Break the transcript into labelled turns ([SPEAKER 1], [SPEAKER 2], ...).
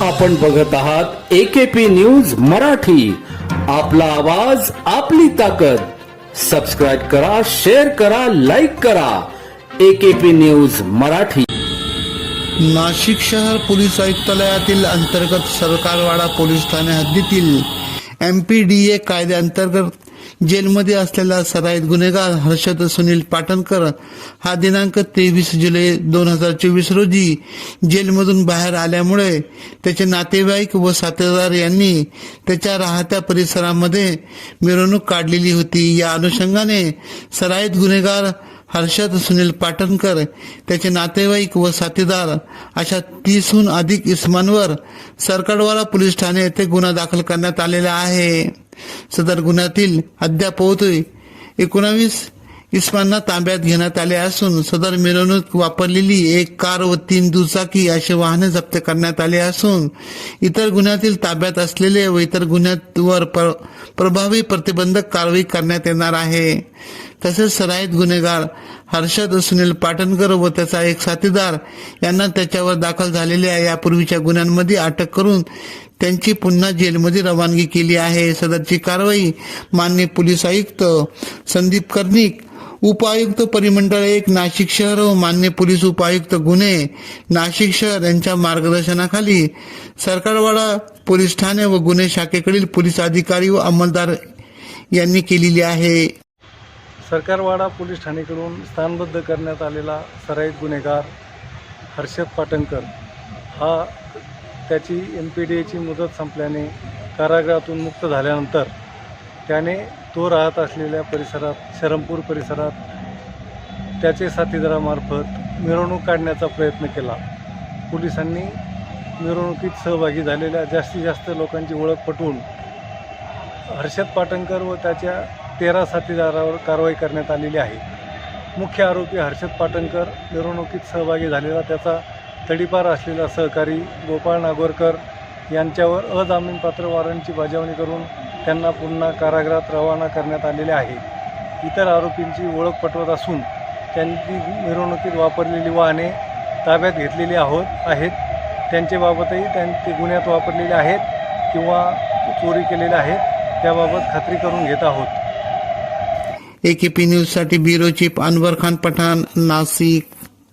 [SPEAKER 1] आपण बघत आहात एकेपी न्यूज मराठी. आपला आवाज आपली ताकद. सबस्क्राईब करा शेअर करा लाईक करा. AKP news Marathi.
[SPEAKER 2] नाशिक शहर पोलीस आयुक्तालयातील अंतर्गत सरकारवाडा पोलीस ठाणे हद्दीतील एम पी डी ए कायद्याअंतर्गत जेलमध्ये असलेला सराईत गुन्हेगार हर्षद सुनील पाटणकर हा दिनांक तेवीस जुलै दोन हजार चोवीस रोजी जेलमधून बाहेर आल्यामुळे त्याचे नातेवाईक व साथीदार यांनी त्याच्या राहत्या परिसरामध्ये मिरवणूक काढलेली होती. या अनुषंगाने सराईत गुन्हेगार हर्षद सुनील पाटणकर त्याचे नातेवाईक व साथीदार अशा तीसहून अधिक इस्मांवर सरकडवाला पोलीस ठाणे येथे गुन्हा दाखल करण्यात आलेला आहे. सदर गुन्ह्यातील अद्याप होतोय एकोणावीस इस्मांना ताब्यात घेण्यात आले असून सदर मिरवणूक वापरलेली एक कार व तीन दुचाकी असे वाहने जप्त करण्यात आले असून इतर गुन्ह्यातील ताब्यात असलेले व इतर गुन्ह्यांवर प्र- प्रभावी प्रतिबंधक कारवाई करण्यात येणार आहे. तसेच सराईत गुन्हेगार हर्षद सुनील पाटणकर व त्याचा एक साथीदार यांना त्याच्यावर दाखल झालेल्या यापूर्वीच्या गुन्ह्यांमध्ये अटक करून त्यांची पुन्हा जेलमध्ये रवानगी केली आहे. सदरची कारवाई मान्य पोलीस आयुक्त संदीप कर्णिक उपायुक्त परिमंडळ एक नाशिक शहर व मान्य पोलीस उपायुक्त गुन्हे नाशिक शहर यांच्या मार्गदर्शनाखाली सरकारवाडा पोलीस ठाणे व गुन्हे शाखेकडील पोलीस अधिकारी व अंमलदार यांनी केलेली आहे.
[SPEAKER 3] सरकारवाडा पोलीस ठाणेकडून स्थानबद्ध करण्यात आलेला सराईत गुन्हेगार हर्षद पाटणकर हा त्याची एम पी डी एची मुदत संपल्याने कारागृहातून मुक्त झाल्यानंतर त्याने तो राहत असलेल्या परिसरात शरमपूर परिसरात त्याचे साथीदारामार्फत मिरवणूक काढण्याचा प्रयत्न केला. पोलिसांनी मिरवणुकीत सहभागी झालेल्या जास्तीत जास्त लोकांची ओळख पटवून हर्षद पाटणकर व त्याच्या तेरा साथीदारावर कारवाई करण्यात आलेली आहे. मुख्य आरोपी हर्षद पाटणकर मिरवणुकीत सहभागी झालेला त्याचा तडीपार असलेला सहकारी गोपाळ नागोरकर यांच्यावर अजामीनपात्र वॉरंटची बजावणी करून त्यांना पुन्हा कारागृहात रवाना करण्यात आलेले आहे. इतर आरोपींची ओळख पटवत असून त्यांची मिरवणुकीत वापरलेली वाहने ताब्यात घेतलेली आहोत आहेत. त्यांच्याबाबतही त्यां ते गुन्ह्यात वापरलेले आहेत किंवा चोरी केलेल्या आहेत त्याबाबत खात्री करून घेत आहोत.
[SPEAKER 2] एकेपी न्यूजसाठी ब्युरो चीफ अनवर खान पठाण नाशिक